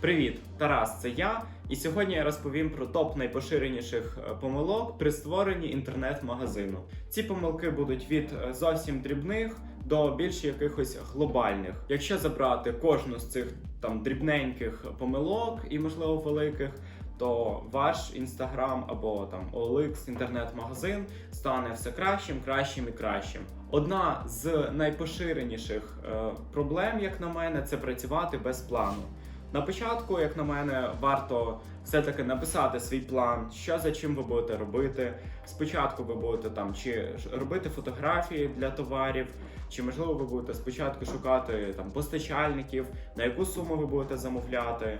Привіт, Тарас, це я. І сьогодні я розповім про топ найпоширеніших е, помилок при створенні інтернет-магазину. Ці помилки будуть від е, зовсім дрібних до більш якихось глобальних. Якщо забрати кожну з цих там дрібненьких помилок і можливо великих, то ваш інстаграм або там OLX, інтернет-магазин стане все кращим, кращим і кращим. Одна з найпоширеніших е, проблем, як на мене, це працювати без плану. На початку, як на мене, варто все-таки написати свій план, що за чим ви будете робити. Спочатку ви будете там чи робити фотографії для товарів, чи можливо ви будете спочатку шукати там постачальників, на яку суму ви будете замовляти.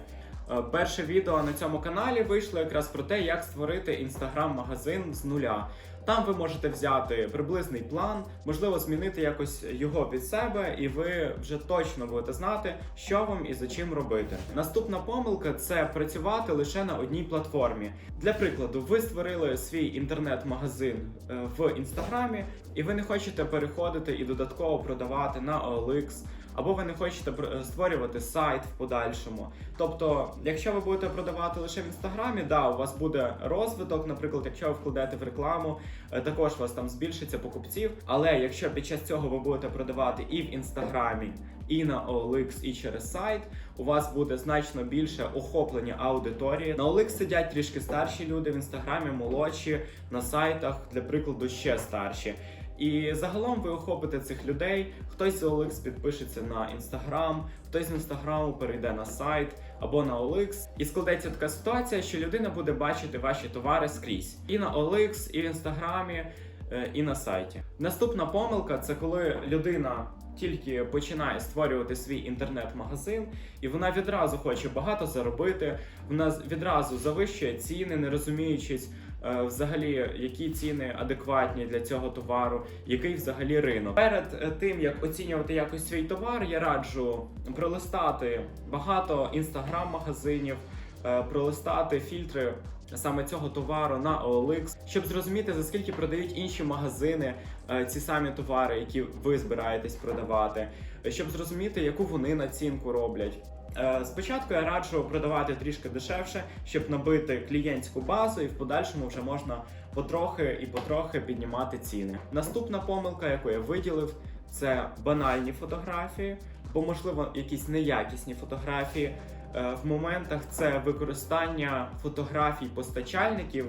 Е, Перше відео на цьому каналі вийшло якраз про те, як створити інстаграм-магазин з нуля. Там ви можете взяти приблизний план, можливо, змінити якось його під себе, і ви вже точно будете знати, що вам і за чим робити. Наступна помилка це працювати лише на одній платформі. Для прикладу, ви створили свій інтернет-магазин е, в інстаграмі, і ви не хочете переходити і додатково продавати на OLX, або ви не хочете пр- створювати сайт в подальшому. Тобто, якщо ви будете продавати лише в інстаграмі, да, у вас буде розвиток, наприклад, якщо ви вкладете в рекламу, е, також у вас там збільшиться покупців. Але якщо під час цього ви будете продавати і в інстаграмі, і на OLX, і через сайт, у вас буде значно більше охоплення аудиторії. На OLX сидять трішки старші люди, в інстаграмі молодші, на сайтах, для прикладу, ще старші. І загалом ви охопите цих людей. Хтось з OLX підпишеться на інстаграм, хтось з інстаграму перейде на сайт або на OLX. І складеться така ситуація, що людина буде бачити ваші товари скрізь і на OLX, і в інстаграмі, е, і на сайті. Наступна помилка це коли людина. Тільки починає створювати свій інтернет-магазин, і вона відразу хоче багато заробити. Вона відразу завищує ціни, не розуміючись взагалі, які ціни адекватні для цього товару, який взагалі ринок. Перед е, тим як оцінювати якось свій товар, я раджу пролистати багато інстаграм-магазинів, е, пролистати фільтри. Саме цього товару на OLX, щоб зрозуміти за скільки продають інші магазини е, ці самі товари, які ви збираєтесь продавати, е, щоб зрозуміти, яку вони націнку роблять. Е, Спочатку я раджу продавати трішки дешевше, щоб набити клієнтську базу, і в подальшому вже можна потрохи і потрохи піднімати ціни. Наступна помилка, яку я виділив, це банальні фотографії, бо можливо якісь неякісні фотографії. Е, В моментах це використання фотографій постачальників,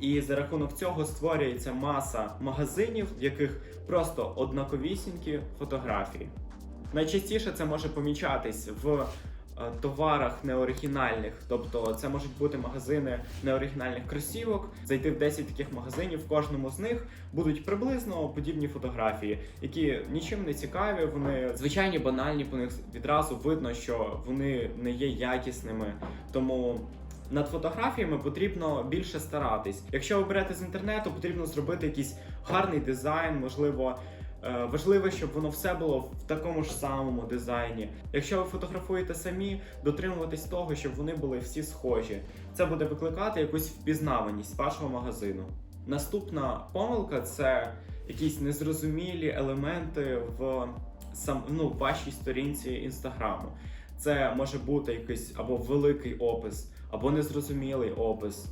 і за рахунок цього створюється маса магазинів, в яких просто однаковісінькі фотографії. Найчастіше це може помічатись в товарах неоригінальних, тобто це можуть бути магазини неоригінальних кросівок. Зайти в 10 таких магазинів, в кожному з них будуть приблизно подібні фотографії, які нічим не цікаві. Вони звичайні банальні, по них відразу видно, що вони не є якісними. Тому над фотографіями потрібно більше старатись. Якщо ви берете з інтернету, потрібно зробити якийсь гарний дизайн, можливо. Е, Важливо, щоб воно все було в такому ж самому дизайні. Якщо ви фотографуєте самі, дотримуватись того, щоб вони були всі схожі. Це буде викликати якусь впізнаваність вашого магазину. Наступна помилка це якісь незрозумілі елементи в сам ну, в вашій сторінці інстаграму. Це може бути якийсь або великий опис, або незрозумілий опис.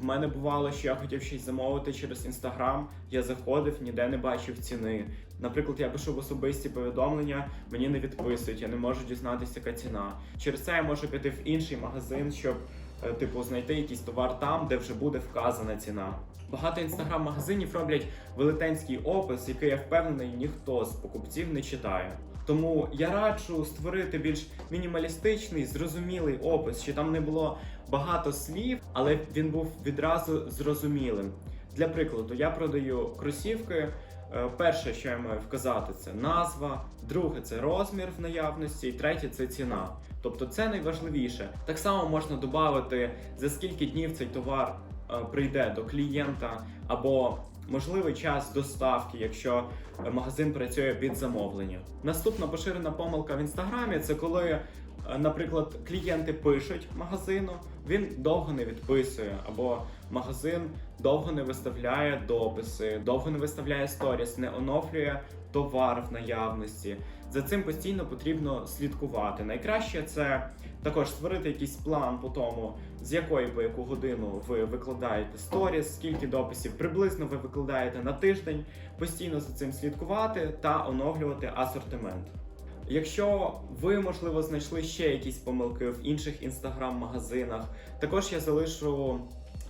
В мене бувало, що я хотів щось замовити через інстаграм. Я заходив, ніде не бачив ціни. Наприклад, я пишу в особисті повідомлення, мені не відписують, я не можу дізнатися, яка ціна. Через це я можу піти в інший магазин, щоб е, типу знайти якийсь товар там, де вже буде вказана ціна. Багато інстаграм-магазинів роблять велетенський опис, який я впевнений, ніхто з покупців не читає. Тому я раджу створити більш мінімалістичний, зрозумілий опис, що там не було багато слів, але він був відразу зрозумілим. Для прикладу, я продаю кросівки. Е, Перше, що я маю вказати, це назва, друге це розмір в наявності, і третє це ціна. Тобто це найважливіше. Так само можна додати, за скільки днів цей товар е, прийде до клієнта, або можливий час доставки, якщо магазин працює під замовлення. Наступна поширена помилка в інстаграмі це коли, е, наприклад, клієнти пишуть магазину, він довго не відписує, або магазин довго не виставляє дописи, довго не виставляє сторіс, не оновлює товар в наявності. За цим постійно потрібно слідкувати. Найкраще це Також створити якийсь план по тому, з якої по яку годину ви викладаєте сторіс, скільки дописів приблизно ви викладаєте на тиждень, постійно за цим слідкувати та оновлювати асортимент. Якщо ви, можливо, знайшли ще якісь помилки в інших інстаграм-магазинах, також я залишу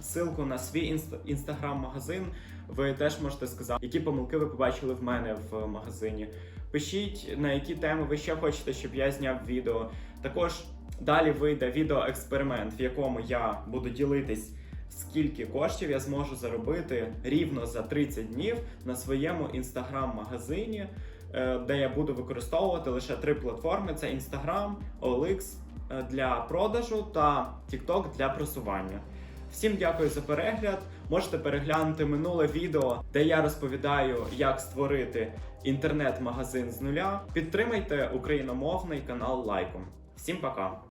ссылку на свій інст- інстаграм-магазин. Ви теж можете сказати, які помилки ви побачили в мене в магазині. Пишіть, на які теми ви ще хочете, щоб я зняв відео. Також далі вийде відеоексперимент, в якому я буду ділитись, скільки коштів я зможу заробити рівно за 30 днів на своєму інстаграм-магазині, е, де я буду використовувати лише три платформи: це Instagram, OLX е, для продажу та TikTok для просування. Всім дякую за перегляд. Можете переглянути минуле відео, де я розповідаю, як створити інтернет-магазин з нуля. Підтримайте україномовний канал лайком. Всім пока!